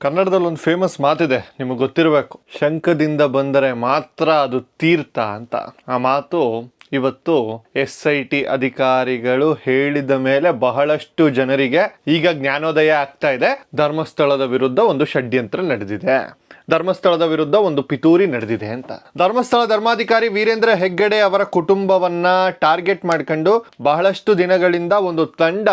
ಕನ್ನಡದಲ್ಲಿ ಒಂದು ಫೇಮಸ್ ಮಾತಿದೆ, ನಿಮಗೆ ಗೊತ್ತಿರಬೇಕು. ಶಂಖದಿಂದ ಬಂದರೆ ಮಾತ್ರ ಅದು ತೀರ್ಥ ಅಂತ. ಆ ಮಾತು ಇವತ್ತು ಎಸ್ ಐ ಟಿ ಅಧಿಕಾರಿಗಳು ಹೇಳಿದ ಮೇಲೆ ಬಹಳಷ್ಟು ಜನರಿಗೆ ಈಗ ಜ್ಞಾನೋದಯ ಆಗ್ತಾ ಇದೆ. ಧರ್ಮಸ್ಥಳದ ವಿರುದ್ಧ ಒಂದು ಷಡ್ಯಂತ್ರ ನಡೆದಿದೆ. ಧರ್ಮಸ್ಥಳದ ವಿರುದ್ಧ ಒಂದು ಪಿತೂರಿ ನಡೆದಿದೆ ಅಂತ. ಧರ್ಮಸ್ಥಳ ಧರ್ಮಾಧಿಕಾರಿ ವೀರೇಂದ್ರ ಹೆಗ್ಗಡೆ ಅವರ ಕುಟುಂಬವನ್ನ ಟಾರ್ಗೆಟ್ ಮಾಡ್ಕೊಂಡು ಬಹಳಷ್ಟು ದಿನಗಳಿಂದ ಒಂದು ತಂಡ,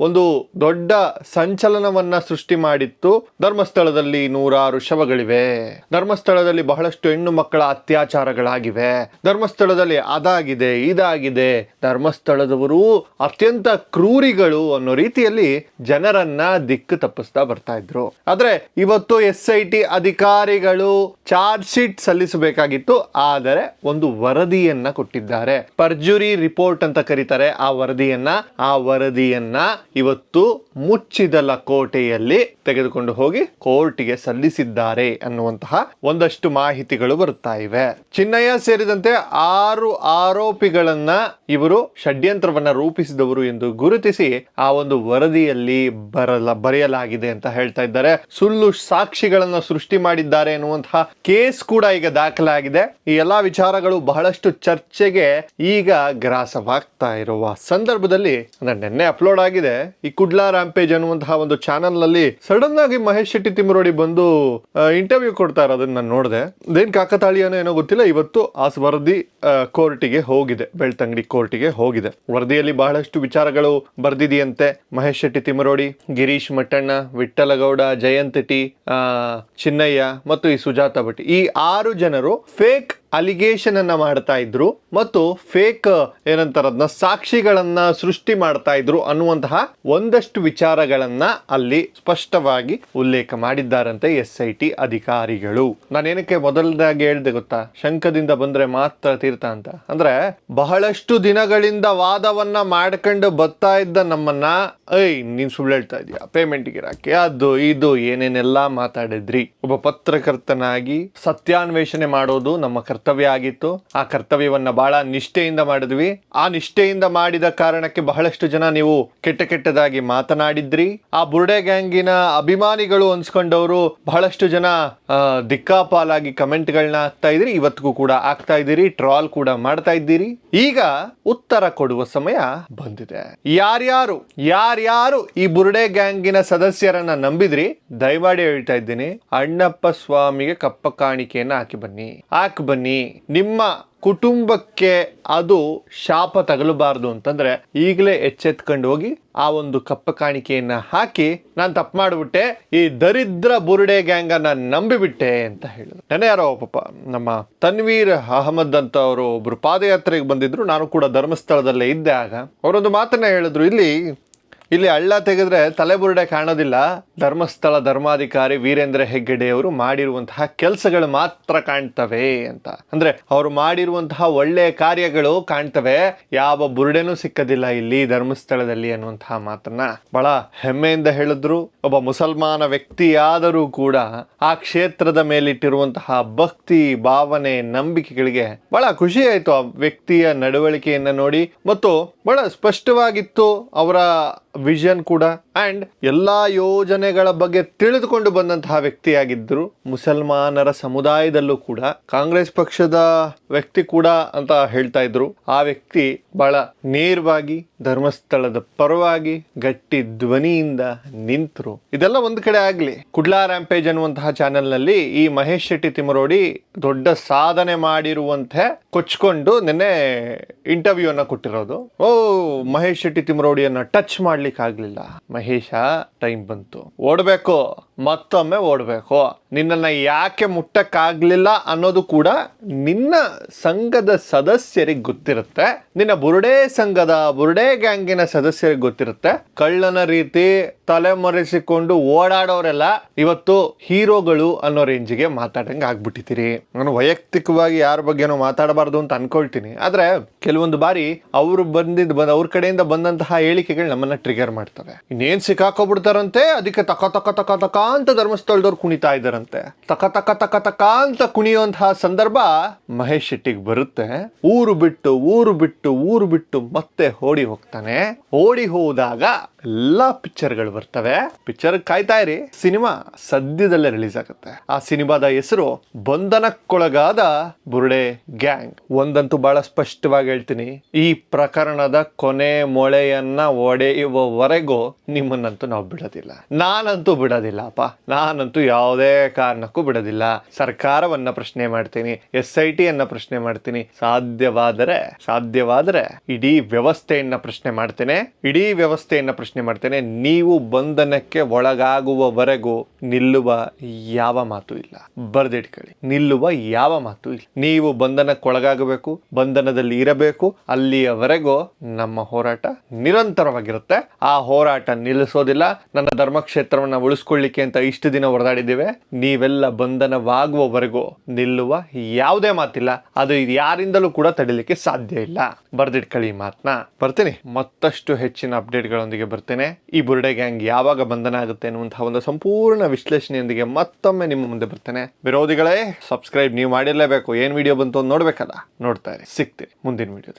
ಒಂದು ದೊಡ್ಡ ಸಂಚಲನವನ್ನ ಸೃಷ್ಟಿ ಮಾಡಿತ್ತು. ಧರ್ಮಸ್ಥಳದಲ್ಲಿ ನೂರಾರು ಶವಗಳಿವೆ. ಧರ್ಮಸ್ಥಳದಲ್ಲಿ ಬಹಳಷ್ಟು ಹೆಣ್ಣು ಮಕ್ಕಳ ಅತ್ಯಾಚಾರಗಳಾಗಿವೆ. ಧರ್ಮಸ್ಥಳದಲ್ಲಿ ಅದಾಗಿದೆ, ಇದಾಗಿದೆ. ಧರ್ಮಸ್ಥಳದವರು ಅತ್ಯಂತ ಕ್ರೂರಿಗಳು ಅನ್ನೋ ರೀತಿಯಲ್ಲಿ ಜನರನ್ನ ದಿಕ್ಕು ತಪ್ಪಿಸ್ತಾ ಬರ್ತಾ ಇದ್ರು. ಆದ್ರೆ ಇವತ್ತು ಎಸ್ ಐ ಟಿ ಅಧಿಕಾರಿಗಳು ಚಾರ್ಜ್ ಶೀಟ್ ಸಲ್ಲಿಸಬೇಕಾಗಿತ್ತು, ಆದರೆ ಒಂದು ವರದಿಯನ್ನ ಕೊಟ್ಟಿದ್ದಾರೆ. ಪರ್ಜುರಿ ರಿಪೋರ್ಟ್ ಅಂತ ಕರೀತಾರೆ, ಆ ವರದಿಯನ್ನ. ಆ ವರದಿಯನ್ನ ಇವತ್ತು ಮುಚ್ಚಿದಲ ಕೋಟೆಯಲ್ಲಿ ತೆಗೆದುಕೊಂಡು ಹೋಗಿ ಕೋರ್ಟ್ಗೆ ಸಲ್ಲಿಸಿದ್ದಾರೆ ಅನ್ನುವಂತಹ ಒಂದಷ್ಟು ಮಾಹಿತಿಗಳು ಬರುತ್ತಾ ಇವೆ. ಚಿನ್ನಯ್ಯ ಸೇರಿದಂತೆ ಆರು ಆರೋಪಿಗಳನ್ನ ಇವರು ಷಡ್ಯಂತ್ರವನ್ನ ರೂಪಿಸಿದವರು ಎಂದು ಗುರುತಿಸಿ ಆ ಒಂದು ವರದಿಯಲ್ಲಿ ಬರಲ, ಬರೆಯಲಾಗಿದೆ ಅಂತ ಹೇಳ್ತಾ ಇದ್ದಾರೆ. ಸುಳ್ಳು ಸಾಕ್ಷಿಗಳನ್ನ ಸೃಷ್ಟಿ ಮಾಡಿದ್ದಾರೆ ಎನ್ನುವಂತಹ ಕೇಸ್ ಕೂಡ ಈಗ ದಾಖಲಾಗಿದೆ. ಈ ಎಲ್ಲಾ ವಿಚಾರಗಳು ಬಹಳಷ್ಟು ಚರ್ಚೆಗೆ ಈಗ ಗ್ರಾಸವಾಗ್ತಾ ಇರುವ ಸಂದರ್ಭದಲ್ಲಿ ಅಂದ್ರೆ ನಿನ್ನೆ ಅಪ್ಲೋಡ್ ಆಗಿದೆ. ಈ ಕುಡ್ಲಾ ರಾಂಪೇಜ್ ಅನ್ನುವಂತಹ ಒಂದು ಚಾನಲ್ನಲ್ಲಿ ಸಡನ್ ಆಗಿ ಮಹೇಶ್ ಶೆಟ್ಟಿ ತಿಮ್ಮರೋಡಿ ಬಂದು ಇಂಟರ್ವ್ಯೂ ಕೊಡ್ತಾ ಇರೋದನ್ನ ನಾನು ನೋಡಿದೆ. ಅದೇನ್ ಕಾಕತಾಳಿಯನೋ ಏನೋ ಗೊತ್ತಿಲ್ಲ. ಇವತ್ತು ಆ ವರದಿ ಕೋರ್ಟಿಗೆ ಹೋಗಿದೆ. ಬೆಳ್ತಂಗಡಿ ಕೋರ್ಟಿಗೆ ಹೋಗಿದೆ. ವರದಿಯಲ್ಲಿ ಬಹಳಷ್ಟು ವಿಚಾರಗಳು ಬರ್ದಿದೆಯಂತೆ ಮಹೇಶ್ ಶೆಟ್ಟಿ ತಿಮ್ಮರೋಡಿ, ಗಿರೀಶ್ ಮಟ್ಟಣ್ಣ ವಿಠ್ಠಲಗೌಡ, ಜಯಂತ್ ಟಿ ಚಿನ್ನಯ್ಯ ಮತ್ತು ಈ ಸುಜಾತ ಭಟ್. ಈ ಆರು ಜನರು ಫೇಕ್ ಅಲಿಗೇಷನ್ ಅನ್ನ ಮಾಡ್ತಾ ಇದ್ರು ಮತ್ತು ಫೇಕ್ ಏನಂತಾರ ಅದನ್ನ ಸಾಕ್ಷಿಗಳನ್ನ ಸೃಷ್ಟಿ ಮಾಡ್ತಾ ಇದ್ರು ಅನ್ನುವಂತಹ ಒಂದಷ್ಟು ವಿಚಾರಗಳನ್ನ ಅಲ್ಲಿ ಸ್ಪಷ್ಟವಾಗಿ ಉಲ್ಲೇಖ ಮಾಡಿದ್ದಾರಂತೆ ಎಸ್ ಐ ಟಿ ಅಧಿಕಾರಿಗಳು. ನಾನೇನಕ್ಕೆ ಮೊದಲದಾಗಿ ಹೇಳ್ದೆ ಗೊತ್ತಾ? ಶಂಕದಿಂದ ಬಂದ್ರೆ ಮಾತ್ರ ತೀರ್ಥ ಅಂತ. ಅಂದ್ರೆ ಬಹಳಷ್ಟು ದಿನಗಳಿಂದ ವಾದವನ್ನ ಮಾಡ್ಕೊಂಡು ಬರ್ತಾ ಇದ್ದ ನಮ್ಮನ್ನ, ಏಯ್, ನೀನ್ ಸುಳ್ಳು ಹೇಳ್ತಾ ಇದೀಯ? ಪೇಮೆಂಟ್ ಗಿರಾಕಿ ಅದು, ಇದು, ಏನೇನೆಲ್ಲ ಮಾತಾಡಿದ್ರಿ? ಒಬ್ಬ ಪತ್ರಕರ್ತನಾಗಿ ಸತ್ಯಾನ್ವೇಷಣೆ ಮಾಡೋದು ನಮ್ಮ ಕರ್ತವ್ಯ. ಆಗಿತ್ತು. ಆ ಕರ್ತವ್ಯವನ್ನ ಬಹಳ ನಿಷ್ಠೆಯಿಂದ ಮಾಡಿದ್ವಿ. ಆ ನಿಷ್ಠೆಯಿಂದ ಮಾಡಿದ ಕಾರಣಕ್ಕೆ ಬಹಳಷ್ಟು ಜನ ನೀವು ಕೆಟ್ಟ ಕೆಟ್ಟದಾಗಿ ಮಾತನಾಡಿದ್ರಿ. ಆ ಬುರ್ಡೆ ಗ್ಯಾಂಗಿನ ಅಭಿಮಾನಿಗಳು ಅನ್ಸ್ಕೊಂಡವರು ಬಹಳಷ್ಟು ಜನ ದಿಕ್ಕಾಪಾಲಾಗಿ ಕಮೆಂಟ್ಗಳನ್ನ ಹಾಕ್ತಾ ಇದ್ರಿ. ಇವತ್ತಿಗೂ ಕೂಡ ಆಗ್ತಾ ಇದ್ದೀರಿ. ಟ್ರಾಲ್ ಕೂಡ ಮಾಡ್ತಾ ಇದ್ದೀರಿ. ಈಗ ಉತ್ತರ ಕೊಡುವ ಸಮಯ ಬಂದಿದೆ. ಯಾರ್ಯಾರು ಯಾರ್ಯಾರು ಈ ಬುರ್ಡೆ ಗ್ಯಾಂಗಿನ ಸದಸ್ಯರನ್ನ ನಂಬಿದ್ರಿ? ದಯಮಾಡಿ ಹೇಳ್ತಾ ಇದ್ದೀನಿ. ಅಣ್ಣಪ್ಪ ಸ್ವಾಮಿಗೆ ಕಪ್ಪ ಕಾಣಿಕೆಯನ್ನ ಹಾಕಿ ಬನ್ನಿ. ಹಾಕಿ ಬನ್ನಿ. ನಿಮ್ಮ ಕುಟುಂಬಕ್ಕೆ ಅದು ಶಾಪ ತಗಲಬಾರ್ದು ಅಂತಂದ್ರೆ ಈಗಲೇ ಎಚ್ಚೆತ್ಕೊಂಡು ಹೋಗಿ ಆ ಒಂದು ಕಪ್ಪ ಕಾಣಿಕೆಯನ್ನ ಹಾಕಿ, ನಾನು ತಪ್ಪು ಮಾಡಿಬಿಟ್ಟೆ, ಈ ದರಿದ್ರ ಬುರುಡೆ ಗ್ಯಾಂಗ್ ನಾನು ನಂಬಿಬಿಟ್ಟೆ ಅಂತ ಹೇಳಿದ್ರು ನೆನೆ ಯಾರೋ ಪಾಪ ನಮ್ಮ ತನ್ವೀರ್ ಅಹಮದ್ ಅಂತ ಅವರು ಒಬ್ರು ಪಾದಯಾತ್ರೆಗೆ ಬಂದಿದ್ರು. ನಾನು ಕೂಡ ಧರ್ಮಸ್ಥಳದಲ್ಲೇ ಇದ್ದೆ ಆಗ. ಅವರೊಂದು ಮಾತನ್ನ ಹೇಳಿದ್ರು, ಇಲ್ಲಿ ಇಲ್ಲಿ ಹಳ್ಳ ತೆಗೆದ್ರೆ ತಲೆಬುರುಡೆ ಕಾಣೋದಿಲ್ಲ. ಧರ್ಮಸ್ಥಳ ಧರ್ಮಾಧಿಕಾರಿ ವೀರೇಂದ್ರ ಹೆಗ್ಗಡೆಯವರು ಮಾಡಿರುವಂತಹ ಕೆಲಸಗಳು ಮಾತ್ರ ಕಾಣ್ತವೆ ಅಂತ. ಅಂದ್ರೆ ಅವರು ಮಾಡಿರುವಂತಹ ಒಳ್ಳೆಯ ಕಾರ್ಯಗಳು ಕಾಣ್ತವೆ. ಯಾವ ಬುರುಡೆನೂ ಸಿಕ್ಕದಿಲ್ಲ ಇಲ್ಲಿ ಧರ್ಮಸ್ಥಳದಲ್ಲಿ ಅನ್ನುವಂತಹ ಮಾತನ್ನ ಬಹಳ ಹೆಮ್ಮೆಯಿಂದ ಹೇಳಿದ್ರು. ಒಬ್ಬ ಮುಸಲ್ಮಾನ ವ್ಯಕ್ತಿಯಾದರೂ ಕೂಡ ಆ ಕ್ಷೇತ್ರದ ಮೇಲಿಟ್ಟಿರುವಂತಹ ಭಕ್ತಿ, ಭಾವನೆ, ನಂಬಿಕೆಗಳಿಗೆ ಬಹಳ ಖುಷಿ ಆಯಿತು ಆ ವ್ಯಕ್ತಿಯ ನಡವಳಿಕೆಯನ್ನ ನೋಡಿ. ಮತ್ತು ಬಹಳ ಸ್ಪಷ್ಟವಾಗಿತ್ತು ಅವರ ವಿಷನ್ ಕೂಡ ಅಂಡ್ ಎಲ್ಲಾ ಯೋಜನೆಗಳ ಬಗ್ಗೆ ತಿಳಿದುಕೊಂಡು ಬಂದಂತಹ ವ್ಯಕ್ತಿಯಾಗಿದ್ದರು. ಮುಸಲ್ಮಾನರ ಸಮುದಾಯದಲ್ಲೂ ಕೂಡ ಕಾಂಗ್ರೆಸ್ ಪಕ್ಷದ ವ್ಯಕ್ತಿ ಕೂಡ ಅಂತ ಹೇಳ್ತಾ ಇದ್ರು. ಆ ವ್ಯಕ್ತಿ ಬಹಳ ನೇರವಾಗಿ ಧರ್ಮಸ್ಥಳದ ಪರವಾಗಿ ಗಟ್ಟಿ ಧ್ವನಿಯಿಂದ ನಿಂತರು. ಇದೆಲ್ಲ ಒಂದ್ ಕಡೆ ಆಗ್ಲಿ. ಕುಡ್ಲಾ ರ್ಯಾಂಪೇಜ್ ಅನ್ನುವಂತಹ ಚಾನೆಲ್ನಲ್ಲಿ ಈ ಮಹೇಶ್ ಶೆಟ್ಟಿ ತಿಮರೋಡಿ ದೊಡ್ಡ ಸಾಧನೆ ಮಾಡಿರುವಂತೆ ಕೊಚ್ಕೊಂಡು ನಿನ್ನೆ ಇಂಟರ್ವ್ಯೂ ಅನ್ನ ಕೊಟ್ಟಿರೋದು. ಓ ಮಹೇಶ್ ಶೆಟ್ಟಿ ತಿಮರೋಡಿಯನ್ನ ಟಚ್ ಮಾಡ್ಲಿಕ್ಕೆ ಆಗ್ಲಿಲ್ಲ ಮಹೇಶ ಟೈಮ್ ಬಂತು. ಓಡ್ಬೇಕು. ಮತ್ತೊಮ್ಮೆ ಓಡಬೇಕು. ನಿನ್ನನ್ನು ಯಾಕೆ ಮುಟ್ಟಕ್ಕಾಗಲಿಲ್ಲ ಅನ್ನೋದು ಕೂಡ ನಿನ್ನ ಸಂಘದ ಸದಸ್ಯರಿಗೆ ಗೊತ್ತಿರುತ್ತೆ. ನಿನ್ನ ಬುರುಡೆ ಸಂಘದ, ಬುರುಡೆ ಗ್ಯಾಂಗಿನ ಸದಸ್ಯರಿಗೆ ಗೊತ್ತಿರುತ್ತೆ. ಕಳ್ಳನ ರೀತಿ ತಲೆಮರೆಸಿಕೊಂಡು ಓಡಾಡೋರೆಲ್ಲ ಇವತ್ತು ಹೀರೋಗಳು ಅನ್ನೋ ರೇಂಜಿಗೆ ಮಾತಾಡಂಗೆ ಆಗ್ಬಿಟ್ಟಿದ್ದೀರಿ. ನಾನು ವೈಯಕ್ತಿಕವಾಗಿ ಯಾರ ಬಗ್ಗೆನೂ ಮಾತಾಡಬಾರ್ದು ಅಂತ ಅನ್ಕೊಳ್ತೀನಿ. ಆದ್ರೆ ಕೆಲವೊಂದು ಬಾರಿ ಅವರು ಬಂದಿದ್ದು ಬಂದ, ಅವ್ರ ಕಡೆಯಿಂದ ಬಂದಂತಹ ಹೇಳಿಕೆಗಳು ನಮ್ಮನ್ನ ಟ್ರಿಗರ್ ಮಾಡ್ತವೆ. ಇನ್ನೇನ್ ಸಿಕ್ಕಾಕೋಬಿಡ್ತಾರಂತೆ? ಅದಕ್ಕೆ ತಕ ತಕ ತಕ ತಕ ಅಂತ ಧರ್ಮಸ್ಥಳದವ್ರು ಕುಣಿತಾ ಇದ್ದಾರಂತೆ. ತಕ ತಕ ತಕ ತಕ ಅಂತ ಕುಣಿಯುವಂತಹ ಸಂದರ್ಭ ಮಹೇಶ್ ಶೆಟ್ಟಿಗೆ ಬರುತ್ತೆ. ಊರು ಬಿಟ್ಟು ಊರು ಬಿಟ್ಟು ಊರು ಬಿಟ್ಟು ಮತ್ತೆ ಓಡಿ ಹೋಗ್ತಾನೆ. ಓಡಿ ಹೋದಾಗ ಎಲ್ಲಾ ಪಿಕ್ಚರ್ಗಳು ಬರ್ತವೆ. ಪಿಕ್ಚರ್ ಕಾಯ್ತಾ ಇರಿ. ಸಿನಿಮಾ ಸದ್ಯದಲ್ಲೇ ರಿಲೀಸ್ ಆಗುತ್ತೆ. ಆ ಸಿನಿಮಾದ ಹೆಸರು ಬಂಧನಕ್ಕೊಳಗಾದ ಬುರುಡೆ ಗ್ಯಾಂಗ್. ಒಂದಂತೂ ಬಹಳ ಸ್ಪಷ್ಟವಾಗಿ ಹೇಳ್ತೀನಿ. ಈ ಪ್ರಕರಣದ ಕೊನೆ ಮೊಳೆಯನ್ನ ಒಡೆಯುವವರೆಗೂ ನಿಮ್ಮನ್ನಂತೂ ನಾವು ಬಿಡೋದಿಲ್ಲ. ನಾನಂತೂ ನಾನಂತೂ ಯಾವುದೇ ಕಾರಣಕ್ಕೂ ಬಿಡೋದಿಲ್ಲ. ಸರ್ಕಾರವನ್ನ ಪ್ರಶ್ನೆ ಮಾಡ್ತೀನಿ, ಎಸ್ ಐ ಟಿ ಅನ್ನ ಪ್ರಶ್ನೆ ಮಾಡ್ತೀನಿ. ಸಾಧ್ಯವಾದರೆ ಸಾಧ್ಯವಾದರೆ ಇಡೀ ವ್ಯವಸ್ಥೆಯನ್ನ ಪ್ರಶ್ನೆ ಮಾಡ್ತೇನೆ. ಇಡೀ ವ್ಯವಸ್ಥೆಯನ್ನ ಪ್ರಶ್ನೆ ಮಾಡ್ತೇನೆ. ನೀವು ಬಂಧನಕ್ಕೆ ಒಳಗಾಗುವವರೆಗೂ ನಿಲ್ಲುವ ಯಾವ ಮಾತು ಇಲ್ಲ. ಬರ್ದಿಟ್ಕೊಳ್ಳಿ ನಿಲ್ಲುವ ಯಾವ ಮಾತು ಇಲ್ಲ. ನೀವು ಬಂಧನಕ್ಕೆ ಒಳಗಾಗಬೇಕು, ಬಂಧನದಲ್ಲಿ ಇರಬೇಕು. ಅಲ್ಲಿಯವರೆಗೂ ನಮ್ಮ ಹೋರಾಟ ನಿರಂತರವಾಗಿರುತ್ತೆ. ಆ ಹೋರಾಟ ನಿಲ್ಲಿಸೋದಿಲ್ಲ. ನನ್ನ ಧರ್ಮಕ್ಷೇತ್ರವನ್ನ ಉಳಿಸ್ಕೊಳ್ಳಿಕ್ಕೆ ಅಂತ ಇಷ್ಟು ದಿನ ಹೊರದಾಡಿದ್ದೇವೆ ನೀವೆಲ್ಲ ಬಂಧನವಾಗುವವರೆಗೂ ನಿಲ್ಲುವ ಯಾವುದೇ ಮಾತಿಲ್ಲ. ಅದು ಯಾರಿಂದಲೂ ಕೂಡ ತಡಿಲಿಕ್ಕೆ ಸಾಧ್ಯ ಇಲ್ಲ. ಬರ್ದಿಟ್ಕೊಳ್ಳಿ ಮಾತನ್ನ ಬರ್ತೀನಿ. ಮತ್ತಷ್ಟು ಹೆಚ್ಚಿನ ಅಪ್ಡೇಟ್ಗಳೊಂದಿಗೆ ಬರ್ತೇನೆ. ಈ ಬುರ್ಡೆ ಗ್ಯಾಂಗ್ ಯಾವಾಗ ಬಂಧನ ಆಗುತ್ತೆ ಅನ್ನುವಂತಹ ಒಂದು ಸಂಪೂರ್ಣ ವಿಶ್ಲೇಷಣೆಯೊಂದಿಗೆ ಮತ್ತೊಮ್ಮೆ ನಿಮ್ಮ ಮುಂದೆ ಬರ್ತೇನೆ. ವಿರೋಧಿಗಳೇ, ಸಬ್ಸ್ಕ್ರೈಬ್ ನೀವು ಮಾಡಿರಲೇಬೇಕು. ಏನ್ ವಿಡಿಯೋ ಬಂತು ನೋಡ್ಬೇಕಲ್ಲ? ನೋಡ್ತಾ ಇರಿ. ಸಿಗ್ತೀನಿ ಮುಂದಿನ ವಿಡಿಯೋ